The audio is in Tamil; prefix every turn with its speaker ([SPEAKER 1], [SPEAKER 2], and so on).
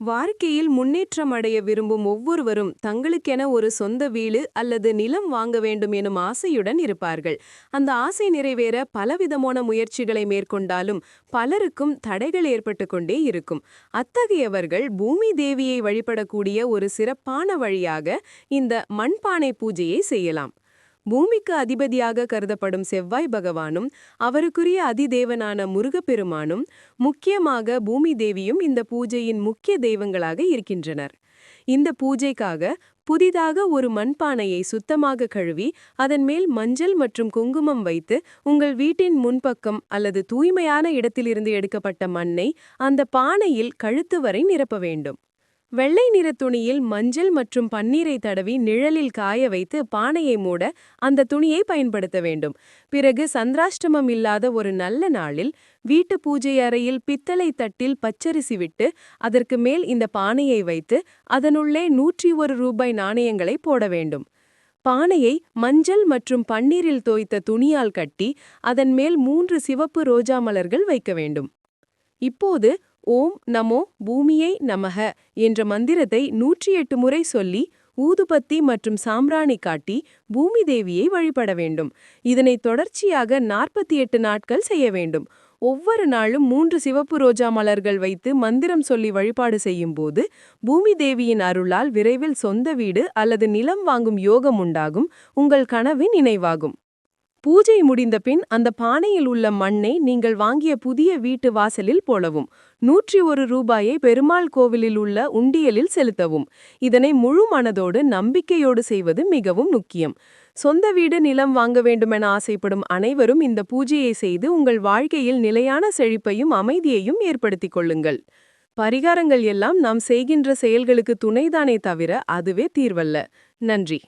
[SPEAKER 1] வாழ்க்கையில் முன்னேற்றம் அடைய விரும்பும் ஒவ்வொருவரும் தங்களுக்கென ஒரு சொந்த வீடு அல்லது நிலம் வாங்க வேண்டும் எனும் ஆசையுடன் இருப்பார்கள். அந்த ஆசை நிறைவேற பலவிதமான முயற்சிகளை மேற்கொண்டாலும் பலருக்கும் தடைகள் ஏற்பட்டு கொண்டே இருக்கும். அத்தகையவர்கள் பூமி தேவியை வழிபடக்கூடிய ஒரு சிறப்பான வழியாக இந்த மண்பானை பூஜையை செய்யலாம். பூமிக்கு அதிபதியாக கருதப்படும் செவ்வாய் பகவானும் அவருக்குரிய அதிதேவனான முருகப்பெருமானும் முக்கியமாக பூமி தேவியும் இந்த பூஜையின் முக்கிய தெய்வங்களாக இருக்கின்றனர். இந்த பூஜைக்காக புதிதாக ஒரு மண்பானையை சுத்தமாக கழுவி அதன் மேல் மஞ்சள் மற்றும் குங்குமம் வைத்து உங்கள் வீட்டின் முன்பக்கம் அல்லது தூய்மையான இடத்திலிருந்து எடுக்கப்பட்ட மண்ணை அந்த பானையில் கழுத்து வரை நிரப்ப வேண்டும். வெள்ளை நிற துணியில் மஞ்சள் மற்றும் பன்னீரை தடவி நிழலில் காய வைத்து பானையை மூட அந்த துணியை பயன்படுத்த வேண்டும். பிறகு சந்திராஷ்டமம் இல்லாத ஒரு நல்ல நாளில் வீட்டு பூஜை அறையில் பித்தளை தட்டில் பச்சரிசி விட்டு அதற்கு மேல் இந்த பானையை வைத்து அதனுள்ளே நூற்றி ஒரு ரூபாய் நாணயங்களை போட வேண்டும். பானையை மஞ்சள் மற்றும் பன்னீரில் தோய்த்த துணியால் கட்டி அதன் மேல் மூன்று சிவப்பு ரோஜா மலர்கள் வைக்க வேண்டும். இப்போது ஓம் நமோ பூமியை நமக என்ற மந்திரத்தை நூற்றி எட்டு முறை சொல்லி ஊதுபத்தி மற்றும் சாம்பிராணி காட்டி பூமி தேவியை வழிபட வேண்டும். இதனை தொடர்ச்சியாக நாற்பத்தி எட்டு நாட்கள் செய்ய வேண்டும். ஒவ்வொரு நாளும் மூன்று சிவப்பு ரோஜா மலர்கள் வைத்து மந்திரம் சொல்லி வழிபாடு செய்யும் போது பூமி தேவியின் அருளால் விரைவில் சொந்த வீடு அல்லது நிலம் வாங்கும் யோகம் உண்டாகும். உங்கள் கனவு நினைவாகும். பூஜை முடிந்த பின் அந்த பானையில் உள்ள மண்ணை நீங்கள் வாங்கிய புதிய வீட்டு வாசலில் போலவும் நூற்றி ஒரு ரூபாயை பெருமாள் கோவிலில் உள்ள உண்டியலில் செலுத்தவும். இதனை முழு மனதோடு நம்பிக்கையோடு செய்வது மிகவும் முக்கியம். சொந்த வீடு நிலம் வாங்க வேண்டுமென ஆசைப்படும் அனைவரும் இந்த பூஜையை செய்து உங்கள் வாழ்க்கையில் நிலையான செழிப்பையும் அமைதியையும் ஏற்படுத்திக் கொள்ளுங்கள். பரிகாரங்கள் எல்லாம் நாம் செய்கின்ற செயல்களுக்கு துணைதானே தவிர அதுவே தீர்வல்ல. நன்றி.